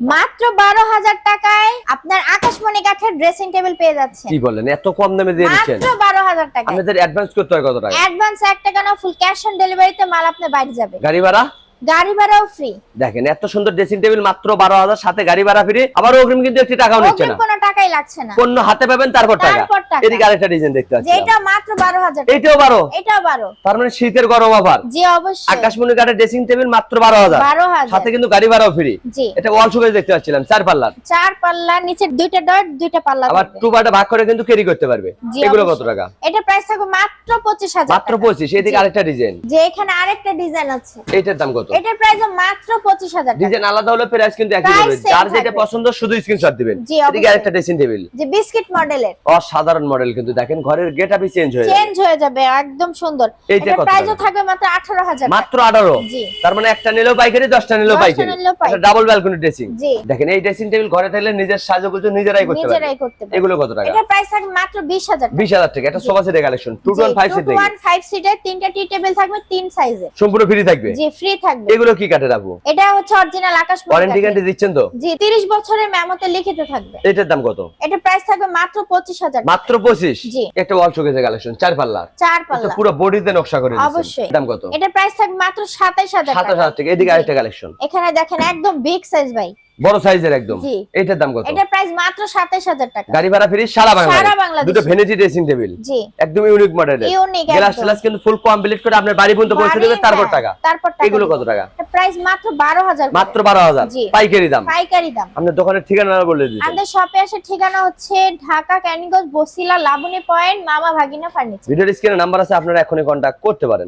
মাত্র বারো হাজার টাকায় আপনার আকাশমণি কাঠের ড্রেসিং টেবিল পেয়ে যাচ্ছে কি বলেন এত কম দামে দিয়ে দিচ্ছেন? মাত্র বারো হাজার টাকা আপনাদের অ্যাডভান্স করতে হয় কত টাকা? অ্যাডভান্স এক টাকা না ফুল ক্যাশ অন ডেলিভারিতে মাল আপনার বাড়ি যাবে। গাড়ি ভাড়া? গাড়ি ভাড়াও ফ্রি দেখেন এত সুন্দর ড্রেসিং টেবিল মাত্র বারো হাজার সাথে গাড়ি ভাড়া ফ্রি আবার অগ্রিম কিন্তু একটি টাকাও নিচ্ছে না। কোনো টাকাই লাগছে না। পণ্য হাতে পাবেন তারপর টাকা। এদিকে আরেকটা ডিজাইন দেখতে পাচ্ছি যেটা মাত্র বারো হাজার টাকা। এইটাও বারো। এটাও বারো। তার মানে শীতের গরম অফার জি অবশ্যই। আকাশমণি কাঠের ড্রেসিং টেবিল মাত্র বারো হাজার। বারো হাজার। সাথে কিন্তু গাড়ি ভাড়াও ফ্রি জি। এটা ওয়াল দেখতে পাচ্ছিলাম চার চার পাল্লা নিচে দুইটা ডট দুইটা পাল্লা আবার টু ভাগ করে কিন্তু ক্যারি করতে পারবে। এগুলো কত টাকা? এটা প্রাইস থাকবে মাত্র পঁচিশ হাজার মাত্র পঁচিশ এদিকে আরেকটা ডিজাইন যে এখানে আরেকটা ডিজাইন আছে। এইটার দাম কত? এটার প্রাইস মাত্র পঁচিশ হাজার টাকা। ডিজাইন আলাদা হলে প্রাইস কিন্তু একই হবে যার যেটা পছন্দ শুধু স্ক্রিনশট দিবেন। এদিকে আরেকটা ড্রেসিং টেবিল যে বিস্কিট মডেলের অসাধারণ মডেল কিন্তু দেখেন ঘরের গেট আপই চেঞ্জ হয়ে যাবে। চেঞ্জ হয়ে যাবে একদম সুন্দর। কত প্রাইসও থাকবে মাত্র আঠারো হাজার মাত্র আঠারো? জি। তার মানে একটা নিলেও পাইকারি দশটা নিলেও পাইকারি। পাইকারি। ডাবল ব্যালকনি ড্রেসিং জি। দেখেন এই ড্রেসিং টেবিল ঘরে থাকলে নিজের সাজগুজু নিজেরাই করতে পারবে নিজেরাই করতে পারবে এগুলো কত টাকা? এটার প্রাইস থাকবে মাত্র বিশ হাজার বিশ হাজার টাকা। এটা সোফা সেটের collection two two five seat দেখি সিটের তিনটা টি টেবিল থাকবে তিন সাইজের সম্পূর্ণ ফ্রি থাকবে? জি ফ্রি থাকবে। এগুলো কি কাঠের আপু এটা হচ্ছে অরিজিনাল আকাশ ওয়ারেন্টি গ্যারান্টি দিচ্ছেন তো? জি তিরিশ বছরের মেমোতে লিখিত থাকবে। এটার দাম কত? এটা প্রাইস থাকবে মাত্র পঁচিশ হাজার মাত্র পঁচিশ? জি। একটা ওয়াল শোকেজের কালেকশন চার পাল্লা। চার পাল্লা। পুরো বডিতে নকশা করে দিয়েছেন। অবশ্যই। দাম কত? এটা প্রাইস থাকবে মাত্র সাতাইশ হাজার সাতাশ টাকা। 27000 টাকা এদিকে আরেকটা কালেকশন এখানে দেখেন একদম বিগ সাইজ ভাই। বড় সাইজের একদম। এটার দাম কত? এটা প্রাইস মাত্র সাতাইশ হাজার টাকা। গাড়ি ভাড়া ফ্রি সারা সারা বাংলা দুটো ভেনিটি ড্রেসিং টেবিল জি। একদম ইউনিক মডেলের Unique গ্লাস। গ্লাস কিন্তু ফুল কমপ্লিট করে আপনার বাড়ি পর্যন্ত পৌঁছে দেবে তারপর হ্যাঁ, টাকা। তারপর টাকা। এগুলো কত টাকা? এটা প্রাইস মাত্র বারো হাজার মাত্র বারো হাজার। জি। পাইকারি দাম। পাইকারি দাম। আপনার দোকানের ঠিকানা বলে দিতে। আমাদের শপে আসার ঠিকানা হচ্ছে ঢাকা ক্যানিগঞ্জ বসিলা লাবণী পয়েন্ট মামা ভাগিনা ফার্নিচার ভিডিওর স্ক্রিনে নাম্বার আছে আপনারা এখনই কন্টাক্ট করতে পারেন।